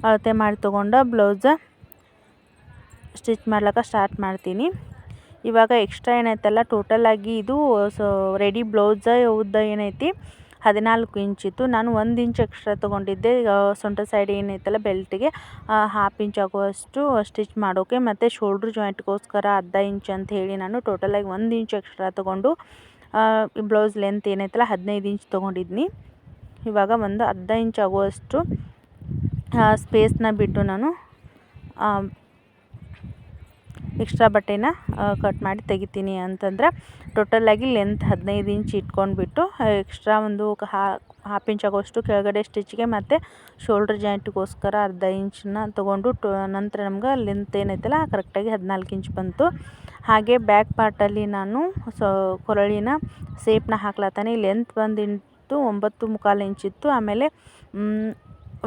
ಅಳತೆ ಮಾಡಿ ತೊಗೊಂಡು ಬ್ಲೌಸ ಸ್ಟಿಚ್ ಮಾಡ್ಲಿಕ್ಕೆ ಸ್ಟಾರ್ಟ್ ಮಾಡ್ತೀನಿ. ಇವಾಗ ಎಕ್ಸ್ಟ್ರಾ ಏನೈತಲ್ಲ ಟೋಟಲಾಗಿ ಇದು ಸೊ ರೆಡಿ ಬ್ಲೌಸ ಉದ್ದ ಏನೈತಿ, ಹದಿನಾಲ್ಕು ಇಂಚಿತ್ತು ನಾನು ಒಂದು ಇಂಚ್ ಎಕ್ಸ್ಟ್ರಾ ತೊಗೊಂಡಿದ್ದೆ. ಸೊಂಟ ಸೈಡ್ ಏನೈತಲ್ಲ ಬೆಲ್ಟಿಗೆ ಹಾಫ್ ಇಂಚ್ ಆಗುವಷ್ಟು ಸ್ಟಿಚ್ ಮಾಡೋಕೆ, ಮತ್ತು ಶೋಲ್ಡ್ರ್ ಜಾಯಿಂಟ್ಗೋಸ್ಕರ ಅರ್ಧ ಇಂಚ್ ಅಂತ ಹೇಳಿ ನಾನು ಟೋಟಲಾಗಿ ಒಂದು ಇಂಚ್ ಎಕ್ಸ್ಟ್ರಾ ತೊಗೊಂಡು ಬ್ಲೌಸ್ ಲೆಂತ್ ಏನೈತಲ್ಲ, ಹದಿನೈದು ಇಂಚ್ ತೊಗೊಂಡಿದ್ನಿ. ಇವಾಗ ಒಂದು ಅರ್ಧ ಇಂಚ್ ಆಗುವಷ್ಟು ಸ್ಪೇಸ್ನ ಬಿಟ್ಟು ನಾನು ಎಕ್ಸ್ಟ್ರಾ ಬಟ್ಟೆನ ಕಟ್ ಮಾಡಿ ತೆಗಿತೀನಿ ಅಂತಂದ್ರೆ ಟೋಟಲಾಗಿ ಲೆಂತ್ ಹದಿನೈದು ಇಂಚ್ ಇಟ್ಕೊಂಡ್ಬಿಟ್ಟು ಎಕ್ಸ್ಟ್ರಾ ಒಂದು ಹಾಫ್ ಇಂಚ್ ಆಗೋಷ್ಟು ಕೆಳಗಡೆ ಸ್ಟಿಚ್ಗೆ ಮತ್ತು ಶೋಲ್ಡ್ರ್ ಜಾಯಿಂಟ್ಗೋಸ್ಕರ ಅರ್ಧ ಇಂಚನ್ನ ತೊಗೊಂಡು, ಟೊ, ನಂತರ ನಮ್ಗೆ ಲೆಂತ್ ಏನೈತಲ್ಲ ಕರೆಕ್ಟಾಗಿ ಹದಿನಾಲ್ಕು ಇಂಚ್ ಬಂತು. ಹಾಗೆ ಬ್ಯಾಕ್ ಪಾರ್ಟಲ್ಲಿ ನಾನು ಸೊ, ಕೊರಳಿನ ಸೇಪ್ನ ಹಾಕ್ಲತ್ತಾನೆ. ಲೆಂತ್ ಬಂದಿಂತು ಒಂಬತ್ತು ಮುಕ್ಕಾಲು ಇಂಚಿತ್ತು ಆಮೇಲೆ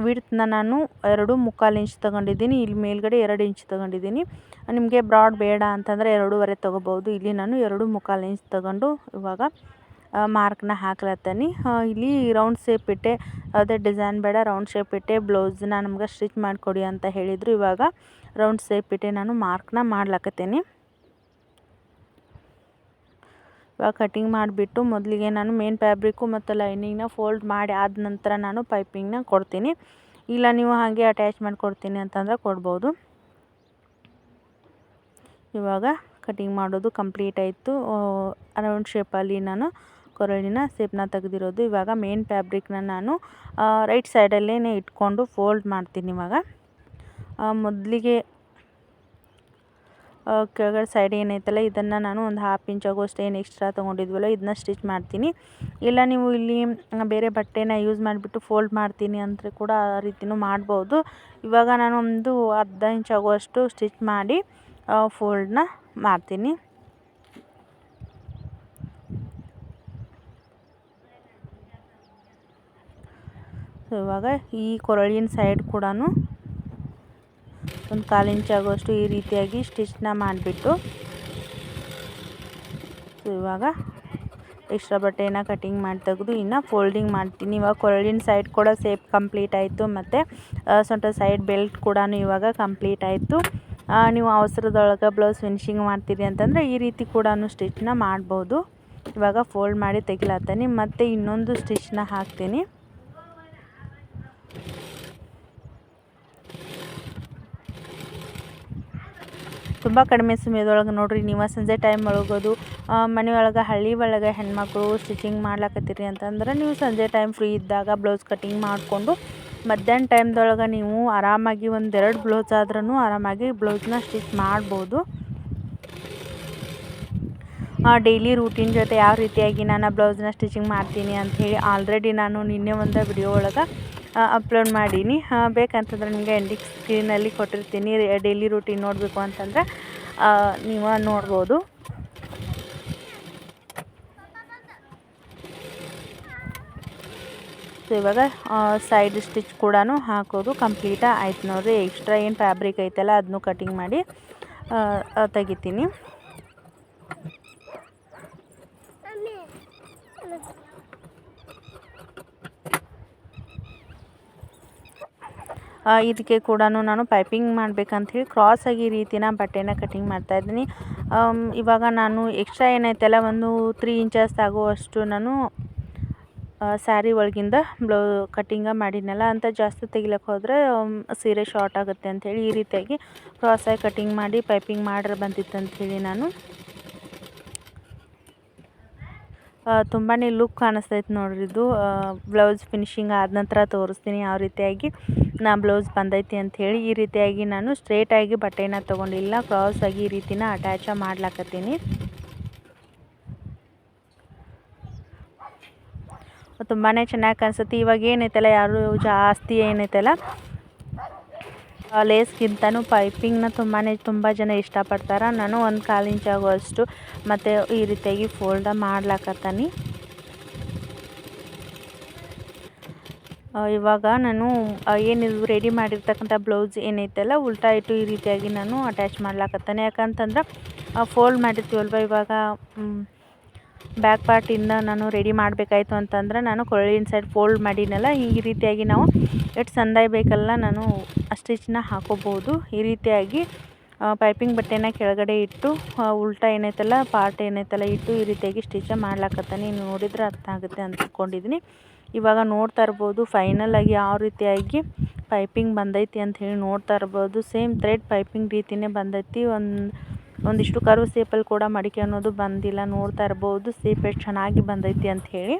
ವಿಡ್ತ್ನ ನಾನು ಎರಡು ಮುಕ್ಕಾಲು ಇಂಚ್ ತೊಗೊಂಡಿದ್ದೀನಿ. ಇಲ್ಲಿ ಮೇಲ್ಗಡೆ ಎರಡು ಇಂಚ್ ತೊಗೊಂಡಿದ್ದೀನಿ. ನಿಮಗೆ ಬ್ರಾಡ್ ಬೇಡ ಅಂತಂದರೆ ಎರಡೂವರೆ ತೊಗೋಬೋದು ಇಲ್ಲಿ ನಾನು ಎರಡು ಮುಕ್ಕಾಲು ಇಂಚ್ ತೊಗೊಂಡು ಇವಾಗ ಮಾರ್ಕ್ನ ಹಾಕ್ಲತ್ತೀನಿ. ಇಲ್ಲಿ ರೌಂಡ್ ಶೇಪ್ ಇಟ್ಟೆ. ಅದೇ ಡಿಸೈನ್ ಬೇಡ ರೌಂಡ್ ಶೇಪ್ ಇಟ್ಟೆ. ಬ್ಲೌಸ್ನ ನಮ್ಗೆ ಸ್ಟಿಚ್ ಮಾಡಿಕೊಡಿ ಅಂತ ಹೇಳಿದರು. ಇವಾಗ ರೌಂಡ್ ಶೇಪ್ ಇಟ್ಟೆ ನಾನು ಮಾರ್ಕ್ನ ಮಾಡ್ಲಕತ್ತೀನಿ ಇವಾಗ ಕಟಿಂಗ್ ಮಾಡಿಬಿಟ್ಟು ಮೊದಲಿಗೆ ನಾನು ಮೇನ್ ಫ್ಯಾಬ್ರಿಕ್ಕು ಮತ್ತು ಲೈನಿಂಗ್ನ ಫೋಲ್ಡ್ ಮಾಡಿ ಆದ ನಂತರ ನಾನು ಪೈಪಿಂಗ್ನ ಕೊಡ್ತೀನಿ. ಇಲ್ಲ, ನೀವು ಹಾಗೆ ಅಟ್ಯಾಚ್ ಮಾಡಿಕೊಡ್ತೀನಿ ಅಂತಂದ್ರೆ ಕೊಡ್ಬೋದು. ಇವಾಗ ಕಟಿಂಗ್ ಮಾಡೋದು ಕಂಪ್ಲೀಟ್ ಆಯಿತು. ರೌಂಡ್ ಶೇಪಲ್ಲಿ ನಾನು ಕೊರಳಿನ ಸೇಪ್ನ ತೆಗೆದಿರೋದು. ಇವಾಗ ಮೇನ್ ಫ್ಯಾಬ್ರಿಕ್ನ ನಾನು ರೈಟ್ ಸೈಡಲ್ಲೇ ಇಟ್ಕೊಂಡು ಫೋಲ್ಡ್ ಮಾಡ್ತೀನಿ ಇವಾಗ. ಮೊದಲಿಗೆ ಕೆಳಗಡೆ ಸೈಡ್ ಏನೈತಲ್ಲ, ಇದನ್ನು ನಾನು ಒಂದು ಹಾಫ್ ಇಂಚ್ ಆಗೋಷ್ಟು ಏನು ಎಕ್ಸ್ಟ್ರಾ ತೊಗೊಂಡಿದ್ವಲ್ಲ, ಇದನ್ನ ಸ್ಟಿಚ್ ಮಾಡ್ತೀನಿ. ಇಲ್ಲ ನೀವು ಇಲ್ಲಿ ಬೇರೆ ಬಟ್ಟೆನ ಯೂಸ್ ಮಾಡಿಬಿಟ್ಟು ಫೋಲ್ಡ್ ಮಾಡ್ತೀನಿ ಅಂದರೆ ಕೂಡ ಆ ರೀತಿಯೂ ಮಾಡ್ಬೋದು. ಇವಾಗ ನಾನು ಒಂದು ಅರ್ಧ ಇಂಚ್ ಆಗುವಷ್ಟು ಸ್ಟಿಚ್ ಮಾಡಿ ಫೋಲ್ಡ್ನ ಮಾಡ್ತೀನಿ. ಇವಾಗ ಈ ಕೊರಳಿನ ಸೈಡ್ ಕೂಡ ಒಂದು ಕಾಲು ಇಂಚ್ ಆಗುವಷ್ಟು ಈ ರೀತಿಯಾಗಿ ಸ್ಟಿಚ್ನ ಮಾಡಿಬಿಟ್ಟು ಸೊ ಇವಾಗ ಎಕ್ಸ್ಟ್ರಾ ಬಟ್ಟೆನ ಕಟಿಂಗ್ ಮಾಡಿ ತೆಗೆದು ಇನ್ನು ಫೋಲ್ಡಿಂಗ್ ಮಾಡ್ತೀನಿ. ಇವಾಗ ಕೊರಳಿನ ಸೈಡ್ ಕೂಡ ಸೇಪ್ ಕಂಪ್ಲೀಟ್ ಆಯಿತು ಮತ್ತು ಸೊಂಟ ಸೈಡ್ ಬೆಲ್ಟ್ ಕೂಡ ಇವಾಗ ಕಂಪ್ಲೀಟ್ ಆಯಿತು. ನೀವು ಅವಸರದೊಳಗೆ ಬ್ಲೌಸ್ ಫಿನಿಶಿಂಗ್ ಮಾಡ್ತೀರಿ ಅಂತಂದರೆ ಈ ರೀತಿ ಕೂಡ ಸ್ಟಿಚ್ನ ಮಾಡ್ಬೋದು. ಇವಾಗ ಫೋಲ್ಡ್ ಮಾಡಿ ತೆಗಿಲತ್ತೀನಿ ಮತ್ತು ಇನ್ನೊಂದು ಸ್ಟಿಚ್ನ ಹಾಕ್ತೀನಿ. ತುಂಬ ಕಡಿಮೆ ಸಮಯದೊಳಗೆ ನೋಡಿರಿ. ನೀವು ಸಂಜೆ ಟೈಮ್ ಒಳಗೋದು ಮನೆಯೊಳಗೆ ಹಳ್ಳಿ ಒಳಗೆ ಹೆಣ್ಮಕ್ಳು ಸ್ಟಿಚಿಂಗ್ ಮಾಡ್ಲಕತ್ತೀರಿ ಅಂತಂದ್ರೆ ನೀವು ಸಂಜೆ ಟೈಮ್ ಫ್ರೀ ಇದ್ದಾಗ ಬ್ಲೌಸ್ ಕಟಿಂಗ್ ಮಾಡಿಕೊಂಡು ಮಧ್ಯಾಹ್ನ ಟೈಮ್ದೊಳಗೆ ನೀವು ಆರಾಮಾಗಿ ಒಂದೆರಡು ಬ್ಲೌಸ್ ಆದ್ರೂ ಆರಾಮಾಗಿ ಬ್ಲೌಸ್ನ ಸ್ಟಿಚ್ ಮಾಡ್ಬೋದು. ಡೈಲಿ ರೂಟೀನ್ ಜೊತೆ ಯಾವ ರೀತಿಯಾಗಿ ನಾನು ಬ್ಲೌಸ್ನ ಸ್ಟಿಚಿಂಗ್ ಮಾಡ್ತೀನಿ ಅಂಥೇಳಿ ಆಲ್ರೆಡಿ ನಾನು ನಿನ್ನೆ ಒಂದು ವಿಡಿಯೋ ಒಳಗೆ ಅಪ್ಲೋಡ್ ಮಾಡೀನಿ. ಬೇಕಂತಂದ್ರೆ ನಿಮಗೆ ಎಂಡಿಂಗ್ ಸ್ಕ್ರೀನಲ್ಲಿ ಕೊಟ್ಟಿರ್ತೀನಿ. ಡೈಲಿ ರೂಟೀನ್ ನೋಡಬೇಕು ಅಂತಂದರೆ ನೀವು ನೋಡ್ಬೋದು. ಸೊ ಇವಾಗ ಸೈಡ್ ಸ್ಟಿಚ್ ಕೂಡ ಹಾಕೋದು ಕಂಪ್ಲೀಟ ಆಯ್ತು ನೋಡಿರಿ. ಎಕ್ಸ್ಟ್ರಾ ಏನು ಫ್ಯಾಬ್ರಿಕ್ ಐತಲ್ಲ ಅದನ್ನು ಕಟಿಂಗ್ ಮಾಡಿ ತೆಗಿತೀನಿ. ಇದಕ್ಕೆ ಕೂಡ ನಾನು ಪೈಪಿಂಗ್ ಮಾಡಬೇಕಂತ ಹೇಳಿ ಕ್ರಾಸಾಗಿ ಈ ರೀತಿನ ಬಟ್ಟೆನ ಕಟಿಂಗ್ ಮಾಡ್ತಾಯಿದ್ದೀನಿ ಇವಾಗ ನಾನು ಎಕ್ಸ್ಟ್ರಾ ಏನೈತಲ್ಲ, ಒಂದು ತ್ರೀ ಇಂಚಸ್ ಆಗುವಷ್ಟು ನಾನು ಸ್ಯಾರಿ ಒಳಗಿಂದ ಬ್ಲೌ ಕಟ್ಟಿಂಗ ಮಾಡಿದ್ನಲ್ಲ, ಅಂತ ಜಾಸ್ತಿ ತೆಗಿಲಕ್ಕೆ ಹೋದರೆ ಸೀರೆ ಶಾರ್ಟ್ ಆಗುತ್ತೆ ಅಂಥೇಳಿ ಈ ರೀತಿಯಾಗಿ ಕ್ರಾಸ್ ಆಗಿ ಕಟಿಂಗ್ ಮಾಡಿ ಪೈಪಿಂಗ್ ಮಾಡ್ರೆ ಬಂದಿತ್ತು ಅಂಥೇಳಿ ನಾನು. ತುಂಬಾ ಲುಕ್ ಕಾಣಿಸ್ತೈತೆ ನೋಡ್ರಿ ಇದು. ಬ್ಲೌಸ್ ಫಿನಿಶಿಂಗ್ ಆದ ನಂತರ ತೋರಿಸ್ತೀನಿ ಯಾವ ರೀತಿಯಾಗಿ ನಾ ಬ್ಲೌಸ್ ಬಂದೈತಿ ಅಂಥೇಳಿ ಈ ರೀತಿಯಾಗಿ ನಾನು ಸ್ಟ್ರೇಟಾಗಿ ಬಟ್ಟೆನ ತೊಗೊಂಡಿಲ್ಲ. ಆಗಿ ಈ ರೀತಿನ ಅಟ್ಯಾಚ ಮಾಡ್ಲಾಕತ್ತೀನಿ. ತುಂಬಾ ಚೆನ್ನಾಗಿ ಕಾಣಿಸುತ್ತೆ. ಇವಾಗ ಏನೈತಲ್ಲ, ಯಾರು ಜಾಸ್ತಿ ಏನೈತಲ್ಲ ಲೇಸ್ಗಿಂತನೂ ಪೈಪಿಂಗ್ನ ತುಂಬಾ ತುಂಬ ಜನ ಇಷ್ಟಪಡ್ತಾರೆ. ನಾನು ಒಂದು ಕಾಲು ಇಂಚ್ ಆಗುವಷ್ಟು ಮತ್ತು ಈ ರೀತಿಯಾಗಿ ಫೋಲ್ಡ ಮಾಡ್ಲಾಕತ್ತಾನಿ. ಇವಾಗ ನಾನು ಏನಿದು ರೆಡಿ ಮಾಡಿರ್ತಕ್ಕಂಥ ಬ್ಲೌಸ್ ಏನೈತಲ್ಲ, ಉಲ್ಟಾ ಇಟ್ಟು ಈ ರೀತಿಯಾಗಿ ನಾನು ಅಟ್ಯಾಚ್ ಮಾಡ್ಲಾಕತ್ತಾನೆ. ಯಾಕಂತಂದ್ರೆ ಫೋಲ್ಡ್ ಮಾಡಿರ್ತೀವಲ್ವ ಇವಾಗ ಬ್ಯಾಕ್ ಪಾರ್ಟಿಂದ ನಾನು ರೆಡಿ ಮಾಡಬೇಕಾಯ್ತು ಅಂತಂದ್ರೆ ನಾನು ಕೊರಳಿನ ಸೈಡ್ ಫೋಲ್ಡ್ ಮಾಡಿನಲ್ಲ ಈ ರೀತಿಯಾಗಿ ನಾವು ಎಷ್ಟು ಸಂದಾಯ ಬೇಕಲ್ಲ ನಾನು ಸ್ಟಿಚ್ನ ಹಾಕೋಬಹುದು. ಈ ರೀತಿಯಾಗಿ ಪೈಪಿಂಗ್ ಬಟ್ಟೆನ ಕೆಳಗಡೆ ಇಟ್ಟು ಉಲ್ಟಾ ಏನೈತಲ್ಲ ಪಾರ್ಟ್ ಏನೈತಲ್ಲ ಇಟ್ಟು ಈ ರೀತಿಯಾಗಿ ಸ್ಟಿಚ್ ಮಾಡ್ಲಾಕತ್ತಾನೆ. ನೀವು ನೋಡಿದ್ರೆ ಅರ್ಥ ಆಗುತ್ತೆ ಅಂದ್ಕೊಂಡಿದ್ದೀನಿ ಇವಾಗ ನೋಡ್ತಾ ಇರ್ಬೋದು ಫೈನಲ್ ಆಗಿ ಯಾವ ರೀತಿಯಾಗಿ ಪೈಪಿಂಗ್ ಬಂದೈತಿ ಅಂತ ಹೇಳಿ ನೋಡ್ತಾ ಇರ್ಬೋದು. ಸೇಮ್ ಥ್ರೆಡ್ ಪೈಪಿಂಗ್ ರೀತಿಯೇ ಬಂದೈತಿ. ಒಂದು ಒಂದಿಷ್ಟು ಕರು ಸೇಪಲ್ಲಿ ಕೂಡ ಮಡಿಕೆ ಅನ್ನೋದು ಬಂದಿಲ್ಲ, ನೋಡ್ತಾ ಇರ್ಬೋದು. ಸೇಪ್ ಎಷ್ಟು ಚೆನ್ನಾಗಿ ಬಂದೈತಿ ಅಂತ ಹೇಳಿ.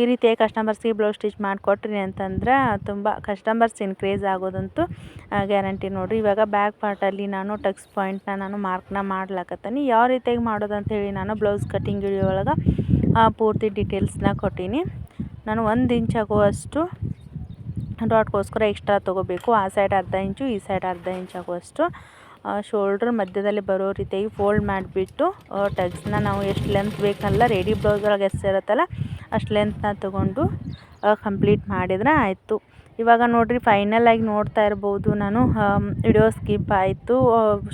ಈ ರೀತಿಯಾಗಿ ಕಸ್ಟಮರ್ಸ್ಗೆ ಬ್ಲೌಸ್ ಸ್ಟಿಚ್ ಮಾಡಿಕೊಟ್ರಿ ಅಂತಂದ್ರೆ ತುಂಬ ಕಸ್ಟಮರ್ಸ್ ಇನ್ಕ್ರೀಸ್ ಆಗೋದಂತೂ ಗ್ಯಾರಂಟಿ ನೋಡಿರಿ. ಇವಾಗ ಬ್ಯಾಕ್ ಪಾರ್ಟಲ್ಲಿ ನಾನು ಟಕ್ಸ್ ಪಾಯಿಂಟ್ನ ನಾನು ಮಾರ್ಕ್ನ ಮಾಡ್ಲಾಕತ್ತೀನಿ. ಯಾವ ರೀತಿಯಾಗಿ ಮಾಡೋದು ಹೇಳಿ ನಾನು ಬ್ಲೌಸ್ ಕಟ್ಟಿಂಗ್ ವಿಡಿಯೋ ಪೂರ್ತಿ ಡೀಟೇಲ್ಸ್ನ ಕೊಟ್ಟೀನಿ. ನಾನು ಒಂದು ಇಂಚ್ ಆಗುವಷ್ಟು ಡಾಟ್ಗೋಸ್ಕರ ಎಕ್ಸ್ಟ್ರಾ ತೊಗೋಬೇಕು. ಆ ಸೈಡ್ ಅರ್ಧ ಇಂಚು, ಈ ಸೈಡ್ ಅರ್ಧ ಇಂಚು ಆಗುವಷ್ಟು. ಶೋಲ್ಡ್ರ್ ಮಧ್ಯದಲ್ಲಿ ಬರೋ ರೀತಿಯಾಗಿ ಫೋಲ್ಡ್ ಮಾಡಿಬಿಟ್ಟು ಟಗ್ಸ್ನ ನಾವು ಎಷ್ಟು ಲೆಂತ್ ಬೇಕಲ್ಲ ರೆಡಿ ಬ್ಲೌಸ್ ಒಳಗೆ ಎಷ್ಟು ಇರುತ್ತಲ್ಲ, ಅಷ್ಟು ಲೆಂತ್ನ ತೊಗೊಂಡು ಕಂಪ್ಲೀಟ್ ಮಾಡಿದ್ರೆ ಆಯಿತು. ಇವಾಗ ನೋಡಿರಿ ಆಗಿ ನೋಡ್ತಾ ಇರ್ಬೋದು ನಾನು. ವಿಡಿಯೋ ಸ್ಕಿಪ್ ಆಯಿತು.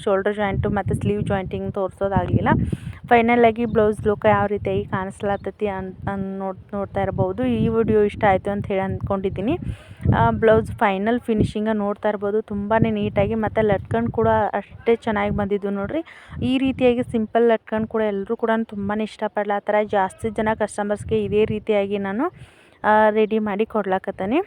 ಶೋಲ್ಡ್ರ್ ಜಾಯಿಂಟು ಮತ್ತು ಸ್ಲೀವ್ ಜಾಯಿಂಟಿಂಗ್ ತೋರಿಸೋದಾಗಲಿಲ್ಲ. ಫೈನಲಾಗಿ ಬ್ಲೌಸ್ ಲುಕ್ ಯಾವ ರೀತಿಯಾಗಿ ಕಾಣಿಸ್ಲತ್ತತಿ ಅನ್ ನೋಡಿ, ನೋಡ್ತಾ ಇರ್ಬೋದು. ಈ ವಿಡಿಯೋ ಇಷ್ಟ ಆಯಿತು ಅಂತ ಹೇಳಿ ಅಂದ್ಕೊಂಡಿದ್ದೀನಿ ಬ್ಲೌಸ್ ಫೈನಲ್ ಫಿನಿಶಿಂಗ ನೋಡ್ತಾ ಇರ್ಬೋದು. ತುಂಬಾ ನೀಟಾಗಿ ಮತ್ತು ಲಟ್ಕಂಡು ಕೂಡ ಅಷ್ಟೇ ಚೆನ್ನಾಗಿ ಬಂದಿದ್ದು ನೋಡಿರಿ. ಈ ರೀತಿಯಾಗಿ ಸಿಂಪಲ್ ಲಟ್ಕಂಡು ಕೂಡ ಎಲ್ಲರೂ ಕೂಡ ತುಂಬಾ ಥರ ಜಾಸ್ತಿ ಜನ ಕಸ್ಟಮರ್ಸ್ಗೆ ಇದೇ ರೀತಿಯಾಗಿ ನಾನು ರೆಡಿ ಮಾಡಿ ಕೊಡ್ಲಾಕತ್ತೀನಿ.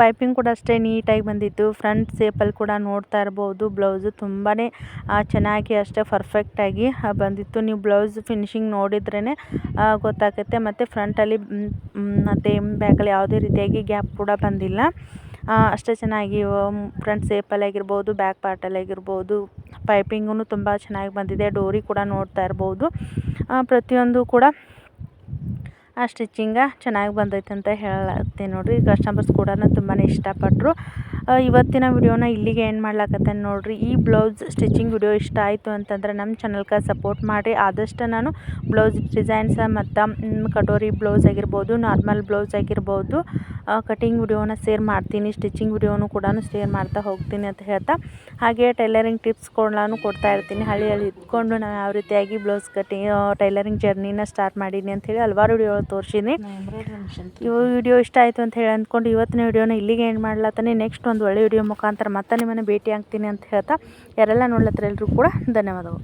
ಪೈಪಿಂಗ್ ಕೂಡ ಅಷ್ಟೇ ನೀಟಾಗಿ ಬಂದಿತ್ತು. ಫ್ರಂಟ್ ಸೇಪಲ್ಲಿ ಕೂಡ ನೋಡ್ತಾ ಇರ್ಬೋದು. ಬ್ಲೌಸು ತುಂಬಾ ಚೆನ್ನಾಗಿ ಅಷ್ಟೇ ಪರ್ಫೆಕ್ಟಾಗಿ ಬಂದಿತ್ತು. ನೀವು ಬ್ಲೌಸ್ ಫಿನಿಶಿಂಗ್ ನೋಡಿದ್ರೇ ಗೊತ್ತಾಗುತ್ತೆ. ಮತ್ತು ಫ್ರಂಟಲ್ಲಿ ಮತ್ತು ಬ್ಯಾಕಲ್ಲಿ ಯಾವುದೇ ರೀತಿಯಾಗಿ ಗ್ಯಾಪ್ ಕೂಡ ಬಂದಿಲ್ಲ. ಅಷ್ಟೇ ಚೆನ್ನಾಗಿ ಫ್ರಂಟ್ ಸೇಪಲ್ಲಿ ಆಗಿರ್ಬೋದು ಬ್ಯಾಕ್ ಪಾರ್ಟಲ್ಲಿ ಆಗಿರ್ಬೋದು ಪೈಪಿಂಗೂ ತುಂಬ ಚೆನ್ನಾಗಿ ಬಂದಿದೆ. ಡೋರಿ ಕೂಡ ನೋಡ್ತಾ ಇರ್ಬೋದು. ಪ್ರತಿಯೊಂದು ಕೂಡ ಆ ಸ್ಟಿಚಿಂಗ ಚೆನ್ನಾಗಿ ಬಂದೈತೆ ಅಂತ ಹೇಳತ್ತೀನಿ ನೋಡಿರಿ. ಕಸ್ಟಮರ್ಸ್ ಕೂಡ ತುಂಬಾ ಇಷ್ಟಪಟ್ಟರು ಇವತ್ತಿನ ವಿಡಿಯೋನ ಇಲ್ಲಿಗೆ ಏನು ಮಾಡ್ಲಾಕತ್ತೇನೆ ನೋಡಿರಿ. ಈ ಬ್ಲೌಸ್ ಸ್ಟಿಚಿಂಗ್ ವಿಡಿಯೋ ಇಷ್ಟ ಆಯಿತು ಅಂತಂದ್ರೆ ನಮ್ಮ ಚಾನಲ್ಗೆ ಸಪೋರ್ಟ್ ಮಾಡಿರಿ. ಆದಷ್ಟು ನಾನು ಬ್ಲೌಸ್ ಡಿಸೈನ್ಸ ಮತ್ತು ಕಟೋರಿ ಬ್ಲೌಸ್ ಆಗಿರ್ಬೋದು ನಾರ್ಮಲ್ ಬ್ಲೌಸ್ ಆಗಿರ್ಬೋದು ಕಟಿಂಗ್ ವಿಡಿಯೋನ ಶೇರ್ ಮಾಡ್ತೀನಿ. ಸ್ಟಿಚಿಂಗ್ ವಿಡಿಯೋನು ಕೂಡ ಶೇರ್ ಮಾಡ್ತಾ ಹೋಗ್ತೀನಿ ಅಂತ ಹೇಳ್ತಾ. ಹಾಗೆ ಟೈಲರಿಂಗ್ ಟಿಪ್ಸ್ ಕೂಡ ಕೊಡ್ತಾ ಇರ್ತೀನಿ. ಹಳ್ಳಿಯಲ್ಲಿ ಇದ್ಕೊಂಡು ನಾನು ಯಾವ ರೀತಿಯಾಗಿ ಬ್ಲೌಸ್ ಕಟಿಂಗ್ ಟೈಲರಿಂಗ್ ಜರ್ನಿನ ಸ್ಟಾರ್ಟ್ ಮಾಡೀನಿ ಅಂಥೇಳಿ ಹಲವಾರು ವಿಡಿಯೋ ತೋರಿಸಿನಿ. ಇವು ವಿಡಿಯೋ ಇಷ್ಟ ಆಯಿತು ಅಂತ ಹೇಳಿ ಅಂದ್ಕೊಂಡು ಇವತ್ತಿನ ವಿಡಿಯೋನ ಇಲ್ಲಿಗೆ ಏನು ಮಾಡ್ಲತ್ತಾನೆ. ನೆಕ್ಸ್ಟ್ ಒಂದು ಒಳ್ಳೆ ವಿಡಿಯೋ ಮುಖಾಂತರ ಮತ್ತೆ ನಿಮ್ಮನ್ನು ಭೇಟಿ ಆಗ್ತೀನಿ ಅಂತ ಹೇಳ್ತಾ ಯಾರೆಲ್ಲ ನೋಡ್ಲತ್ತರ ಎಲ್ಲರೂ ಕೂಡ ಧನ್ಯವಾದಗಳು.